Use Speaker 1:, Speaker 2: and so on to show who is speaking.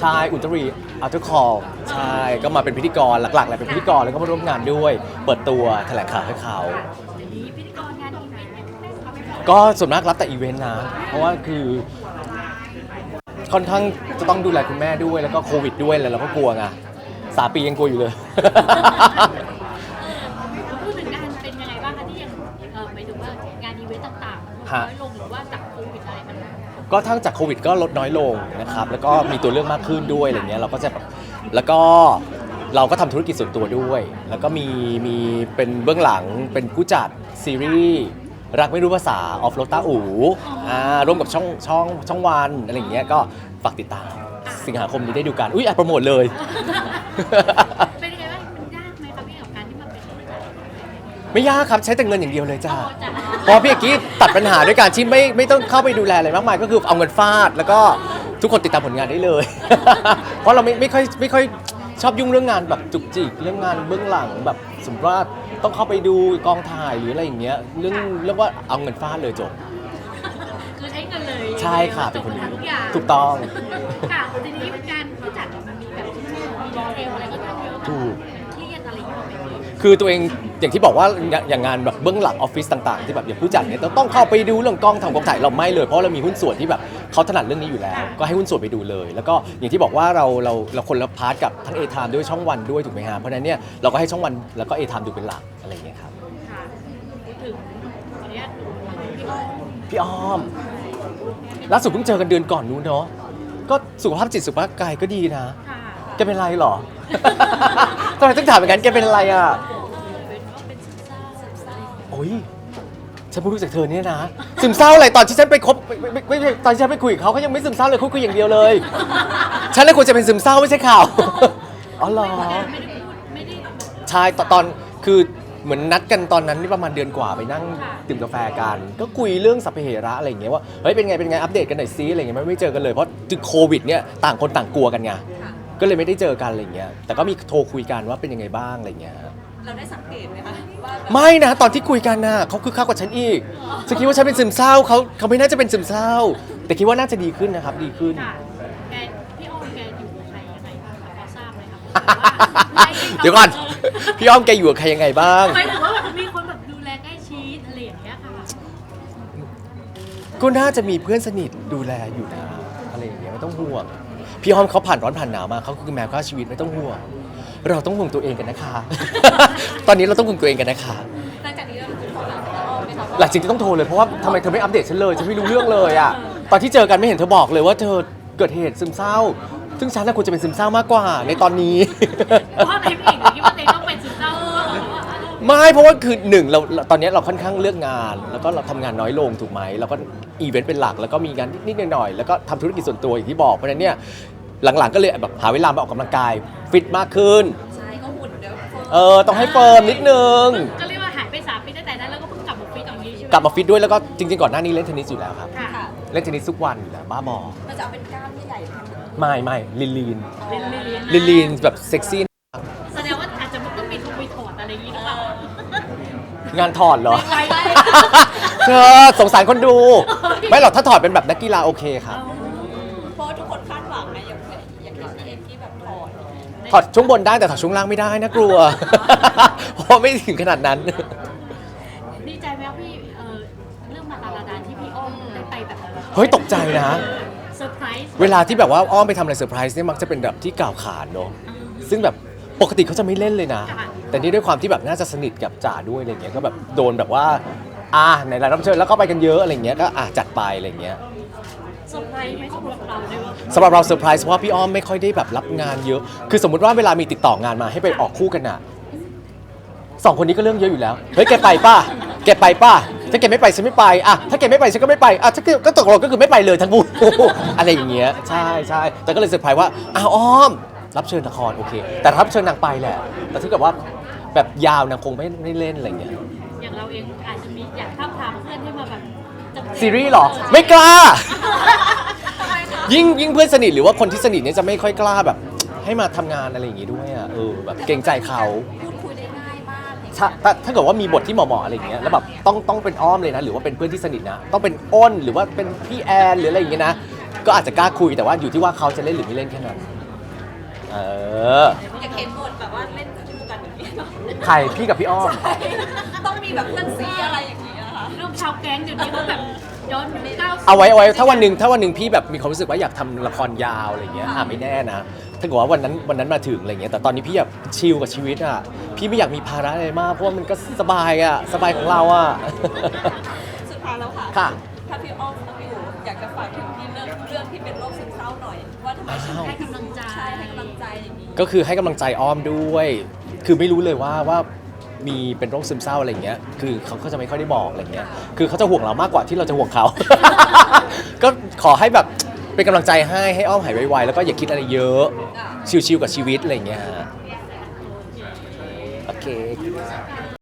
Speaker 1: ใช่อุลตรีอัลเทอร์คอลใช่ก็มาเป็นพิธีกรหลักๆแหละเป็นพิธีกรแล้วก็มาร่วมงานด้วย เปิดตัวแถลงข่าวให้เขา
Speaker 2: อย่างนี้พิธีกรงานอีเวนต์ไม่ได้เขาไม่บอก
Speaker 1: ก็ส่วนมากรับแต่อีเวนต์นะเพราะว่าคือค่อนข้างจะต้องดูแลคุณแม่ด้วยแล้วก็โควิดด้วยแล้วเราก็กลัวไงสามปียังกลัวอยู่เลย
Speaker 2: พูดถึงงานเป็นยังไงบ้างคะที่ยังเออหมายถึงว่างานอีเวนต์ต่างๆ
Speaker 1: ฮะ
Speaker 2: น้อยลงหรือว่าจากโควิดอะไรมัน
Speaker 1: ก็ทั้งจากโควิดก็ลดน้อยลงนะครับแล้วก็มีตัวเลือกมากขึ้นด้วยอะไรเงี้ยเราก็จะแบบแล้วก็เราก็ทำธุรกิจส่วนตัวด้วย แล้วก็มีมีเป็นเบื้องหลังเป็นผู้จัดซีรีส์รักไม่รู้ภาษาออฟโรต้าอูอ่าร่วมกับช่องช่องช่องวันอะไรอย่างเงี้ยก็ฝากติดตาม สิงหาคมนี้ได้ดูกัน อุ้ยอะโปรโมทเลย
Speaker 2: เป็นยังไงบ้างมันยากไหมคะพี่กับการที่มาเป็น
Speaker 1: ไม่ยากครับใช้แต่เงินอย่างเดียวเลยจ้า
Speaker 2: อ๋อจ้ะ
Speaker 1: เพ ราะพี่เอกกี้ตัดปัญหาด้วยการที่ไม่ไม่ต้องเข้าไปดูแลอะไรมากมายก็คือเอาเงินฟาด แล้วก็ทุกคนติดตามผลงานได้เลย เพราะเราไม่ไม่ค่อยไม่ค่อยชอบยุ่งเรื่องงานแบบจุกจิกเรื่องงานเบื้องหลังแบบสมมติว่าต้องเข้าไปดูกองถ่ายหรืออะไรอย่างเงี้ยเรื่องเรื่องว่าเอาเงินฟาดเลยจบ
Speaker 2: คือใช้เงินเลย
Speaker 1: ใช่ค่ะ
Speaker 2: จ
Speaker 1: เป็น
Speaker 2: บ
Speaker 1: คน
Speaker 2: ปัญ
Speaker 1: นี้
Speaker 2: หาทุกอย่าง
Speaker 1: ถูกต้อง
Speaker 2: ค่ะทีนี้งานผู้จัดเนี่ยมันมีแบบมีดีเทลอะไรก็ทำเยอะ
Speaker 1: ถูก
Speaker 2: มันเครี
Speaker 1: คือตัวเองอย่างที่บอกว่าอย่างอย่างงานแบบเบื้องหลังออฟฟิศต่างๆ ที่แบบอย่างผู้จัดเนี่ยต้องต้องเข้าไปดูเรื่องกล้องทำกองถ่ายเราไม่เลย เพราะเรามีหุ้นส่วนที่แบบเขาถนัดเรื่องนี้อยู่แล้ว ก็ให้หุ้นส่วนไปดูเลย แล้วก็อย่างที่บอกว่าเราเราเราคนละพาร์ทกับทั้งเอทามด้วยช่องวันด้วยถูกไหมฮะเพราะฉะนั้นเนี่ยเราก็ให้ช่องวันแล้วก็เอทามดูเป็นหลักอะไรอย่างเงี้ยครับ
Speaker 2: ค่ะพูดถึงขออนุญาตพี่อ้อม
Speaker 1: พี่อ้อมล่าสุดเพิ่งเจอกันเดือนก่อนนู้นเนาะก็สุขภาพจิตสุขภาพกายก็ดีนะ
Speaker 2: ค่ะ
Speaker 1: แกเป็นไรเหรอ ทำไมต้องถามอย่างนั้นแกเป็นอะไรอะโอ้ยฉันเพิ่งรู้จากเธอเนี่ยนะซึมเศร้าอะไรตอนที่ฉันไปคบไม่ไม่ไม่ไม่ตอนที่ฉันไปคุยกับเขาเขายังไม่ซึมเศร้าเลยเขาคุยอย่างเดียวเลย ฉันเลยควรจะเป็นซึมเศร้าไม่ใช่ข่าว อ๋อเหรอใช่ตอนตอนคือเหมือนนัดกันตอนนั้นนี่ประมาณเดือนกว่าไปนั่งดื่มกาแฟกัน ก็คุยเรื่องสัพเพเหระอะไรอย่างเงี้ยว่าเฮ้ยเป็นไงเป็นไงอัปเดตกันหน่อยซิอะไรเงี้ยไม่ไม่เจอกันเลยเพราะติดโควิดเนี่ยต่างคนต่างกลัวกันไง ก็เลยไม่ได้เจอกันอะไรเงี้ย แต่ก็มีโทรคุยกันว่าเป็นยังไงบ้างอะไรเงี้ย
Speaker 3: เราได้สังเกตไหมคะว่าแบบ
Speaker 1: ไม่นะตอนที่คุยกันน่ะเขาคือข้ากว่าฉันอีกฉันคิดว่าฉันเป็นซึมเศร้าเขาเขาไม่น่าจะเป็นซึมเศร้า แต่คิดว่าน่าจะดีขึ้นนะครับ ดีขึ้น
Speaker 2: ค่ะแกพี่อ้อมแกอยู่กับใครยังไงบ้างคะพอทราบไหมคะ
Speaker 1: เดี๋ยวก่อน พี่อ้อมแกอยู่กับใครยังไงบ้าง
Speaker 2: หมายถึงว่าแบบมีคนแบบดูแลใกล้ชิดอะไรอย่างเงี้ยค่ะ
Speaker 1: ก็น่าจะมีเพื่อนสนิทดูแลอยู่นะอะ ไรอย่างเงี้ยไม่ต้องห่วง พี่อ้อมเขาผ่านร้อนผ่านหนาวมาเขาคือแมวฆ่าชีวิตไม่ต้องห่วง เราต้องห่วงตัวเองกันนะคะ ตอนนี้เราต้องห่วงตัวเองกันนะคะ
Speaker 3: หลังจากนี้เราจะขอหลังจะอ้อมไหมคะ
Speaker 1: หลังจากนี้ต้องโทรเลยเพราะว่าทำไมเธอไม่อัปเดตฉันเลยฉันไม่รู้เรื่องเลยอะตอนที่เจอกันไม่เห็นเธอบอกเลยว่าเธอเกิดเหตุซึมเศร้า ซึ่งฉันน่ะควรจะเป็นซึมเศร้ามากกว่าในตอนนี้
Speaker 2: เพราะว่าในผู้หญิงหนูคิดว่าเต้ต้องเป็
Speaker 1: ไม่เพราะว่าคือหนึ่งเราเราตอนนี้เราค่อนข้างเลือกงาน แล้วก็เราทำงานน้อยลงถูกไหมเราก็อีเวนต์เป็นหลักแล้วก็มีงานนิดๆหน่อยๆแล้วก็ทำธุรกิจส่วนตัวอย่างที่บอกเพราะฉะนั้นเนี่ยหลังๆก็เลยแบบหาเวลามาออกกำลังกายฟิตมากขึ้น
Speaker 3: ใช่ก็หุ่นเดี๋ยว
Speaker 1: เออต้องให้เฟิร์มนิดนึง
Speaker 2: ก็เรียกว่าหายไปสามปีตั้งแต่นั้นแล้วก็เพิ่งกลับมาฟิตอย่างนี้ใช่ไหม
Speaker 1: กลับมาฟิตด้วยแล้วก็จริงๆก่อนหน้านี้เล่นเทนนิสอยู่แล้วครับ
Speaker 2: ค่ะ
Speaker 3: ค่ะ
Speaker 1: เล่นเทนนิสทุกวันอยู่แล้วบ้าบอ
Speaker 3: มันจะเอาเป็นกล้ามใหญ่ๆเลยค่ะ
Speaker 1: ไม่ไม่ลีนลีน
Speaker 2: เรียนเรียน
Speaker 1: ลีนลีนแบบเซ็กซี่านถอดเหรอ
Speaker 2: ไม่ไม่
Speaker 1: เธอสงสารคนดู ไม่หรอกถ้าถอดเป็นแบบนักกีฬาโอเคครับ
Speaker 3: เพราะว่าทุกคนคาดหวังไงอย่างอย่างอย่างพี่เอ็กที่แบบถอด
Speaker 1: ถอดช่วงบนได้แต่ถอดช่วงล่างไม่ได้นะกลัว เพราะไม่ถึงขนาดนั้น
Speaker 2: ดีใจไหมครับพี่เออเรื่องมาตาลาดานที่พี่อ้อมได้ไปแบบ
Speaker 1: เฮ้ยตกใจนะ
Speaker 2: เซอร์ไพรส์
Speaker 1: เวลาที่แบบว่าอ้อมไปทำอะไรเซอร์ไพรส์เนี่ยมักจะเป็นแบบที่กล่าวขานเนอะซึ่งแบบ ปกติเขาจะไม่เล่นเลยนะ แต่นี่ด้วยความที่แบบน่าจะสนิทกับจ่าด้วยอะไรเงี้ยก็แบบโดนแบบว่า อ่าในรายรับเชิญแล้วก็ไปกันเยอะอะไรเงี้ยก็อะจัดไปอะไรเงี้ย
Speaker 2: เซอร์ไพรส์ไหมสำหรับเราเลยว่า
Speaker 1: สำหรับเราเซอร์ไพรส์เพราะว่าพี่อ้อมไม่ค่อยได้แบบรับงานเยอะ คือสมมติว่าเวลามีติดต่องานมาให้ไปออกคู่กันอะสองคนนี้ก็เรื่องเยอะอยู่แล้ว เฮ้ยแกไปป่ะ แกไปป่ะ ถ้าแกไม่ไปฉันไม่ไปอะถ้าแกไม่ไปฉันก็ไม่ไปอะถ้าแกก็ตกลงก็คือไม่ไปเลยทั้งคู่ อะไรอย่างเงี้ย ใช่ใช่แต่ก็เลยเซอร์ไพรส์ว่าอ้าวอ้อม รับเชิญละครโอเค แต่รับเชิญนางไปแหละ แต่ถ้าเกิดว่าแบบยาวนางคงไม่ไม่เล่นอะไรเงี้ย
Speaker 2: อย่างเราเองอาจจะมีอยากท้าบทามเพื่อนให้มาแบบจะ
Speaker 1: ซีรีส์เหรอไม่กล้ายิ่งยิ่งเพื่อนสนิทหรือว่าคนที่สนิทเนี่ยจะไม่ค่อยกล้าแบบ ให้มาทำงานอะไรอย่างงี้ด้วยอะเออแบบเกรงใจเขา
Speaker 3: พูดคุยได้ง่ายมากอย่างเงี้ย
Speaker 1: ถ้าถ้าถ้าเกิดว่ามีบทที่เหมาะๆอะไรอย่างเงี้ยแล้วแบบต้องต้องเป็นอ้อมเลยนะ หรือว่าเป็นเพื่อนที่สนิทนะต้องเป็นอ้นหรือว่าเป็นพี่แอนหรืออะไรอย่างเงี้ยนะก็อาจจะกล้าคุยแต่ว่าอยู่ที่ว่าเขาจะเล่นหรือไม่เล่นแค่นั้น
Speaker 2: อ
Speaker 1: เออ
Speaker 3: อยากเห็นบทแบบว่าเล่นคู่กันอย่างนี้เนาะ
Speaker 1: ใครพี่กับพี่อ้อม
Speaker 3: ใช่ต้องมีแบบเพื่อนซีอะไรอย่างนี้นะคะ
Speaker 2: เรื่องชาวแก๊งเดี๋ยวนี้ก็แบบย้อนยุคเก้าสิบ
Speaker 1: เอาไว้เอาไว้ถ้าวันหนึ่งถ้าวันหนึ่งพี่แบบมีความรู้สึกว่าอยากทำละครยาวอะไรเงี้ยอะไม่แน่นะถ้าเกิดว่าวันนั้นวันนั้นมาถึงอะไรเงี้ยแต่ตอนนี้พี่อยากชิลกับชีวิตอะพี่ไม่อยากมีภาระอะไรมากเพราะว่ามันก็สบายอะสบายของเราอะ
Speaker 3: สุดท้ายแล้วค่ะ
Speaker 1: ค่ะ
Speaker 3: ถ้าพี่อ้อมน้องพี่อูอยากจะฝากถึงพี่เรื่องเรื่องที่เป็นโรคซึมเศร้าหน่อย ว่าทำไมถึง
Speaker 2: ให้กำลังใจ
Speaker 3: ใช่ให้กำลัง ใจอย่างนี้
Speaker 1: ก็คือให้กำลังใจอ้อมด้วย คือไม่รู้เลยว่าว่ามีเป็นโรคซึมเศร้าอะไรเงี้ย คือเขาก็จะไม่ค่อยได้บอกอะไรเงี้ย คือเขาจะห่วงเรามากกว่าที่เราจะห่วงเขา ก็ขอให้แบบเป็นกำลังใจให้ให้อ้อมหายไวๆแล้วก็อย่าคิดอะไรเยอะ ชิวๆกับชีวิตอะไรเงี้ยฮะโอเค